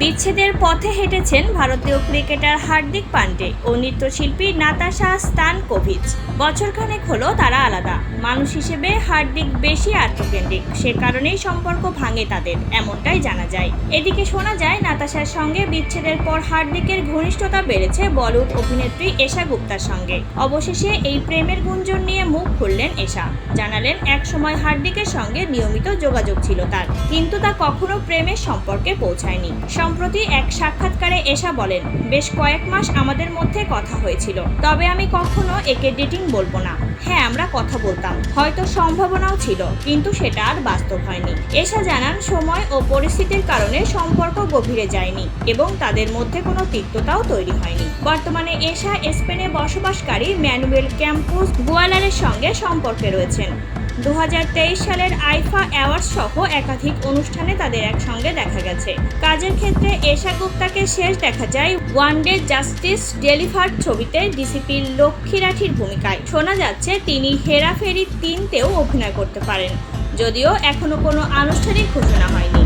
বিচ্ছেদের পথে হেঁটেছেন ভারতীয় ক্রিকেটার হার্দিক পান্ডে ও নৃত্যশিল্পী নাতাশা স্তানকোভিচ। বছরখানেক হলো তারা আলাদা। মানুষ হিসেবে হার্দিক বেশি আত্মকেন্দ্রিক। সে কারণেই সম্পর্ক ভাঙে তাদের, এমনটাই জানা যায়। এদিকে শোনা যায়, নাতাশার সঙ্গে বিচ্ছেদের পর হার্দিকের ঘনিষ্ঠতা বেড়েছে বলিউড অভিনেত্রী এশা গুপ্তার সঙ্গে। অবশেষে এই প্রেমের গুঞ্জন নিয়ে মুখ খুললেন এশা। জানালেন এক সময় হার্দিকের সঙ্গে নিয়মিত যোগাযোগ ছিল তার, কিন্তু তা কখনো প্রেমের সম্পর্কে পৌঁছায়নি। সম্প্রতি এক সাক্ষাৎকারে এশা বলেন, বেশ কয়েক মাস আমাদের মধ্যে কথা হয়েছিল। তবে আমি কখনো একে ডেটিং বলব না। হ্যাঁ আমরা কথা বলতাম। হয়তো সম্ভাবনাও ছিল, কিন্তু সেটা আর বাস্তব হয়নি। এশা জানান, সময় ও পরিস্থিতির কারণে সম্পর্ক গভীরে যায়নি এবং তাদের মধ্যে কোনো তিক্ততাও তৈরি হয়নি। বর্তমানে এশা স্পেনে বসবাসকারী ম্যানুয়েল ক্যাম্পুস গুয়ালারের সঙ্গে সম্পর্কে রয়েছেন। দু হাজার তেইশ সালের আইফা অ্যাওয়ার্ড সহ একাধিক অনুষ্ঠানে তাদের একসঙ্গে দেখা গেছে। কাজের ক্ষেত্রে এশা গুপ্তাকে শেষ দেখা যায় ওয়ান ডে জাস্টিস ডেলিভার্ড ছবিতে ডিসিপি লক্ষ্মী রাঠির ভূমিকায়। শোনা যাচ্ছে, তিনি হেরাফেরি তিনতেও অভিনয় করতে পারেন, যদিও এখনও কোনো আনুষ্ঠানিক ঘোষণা হয়নি।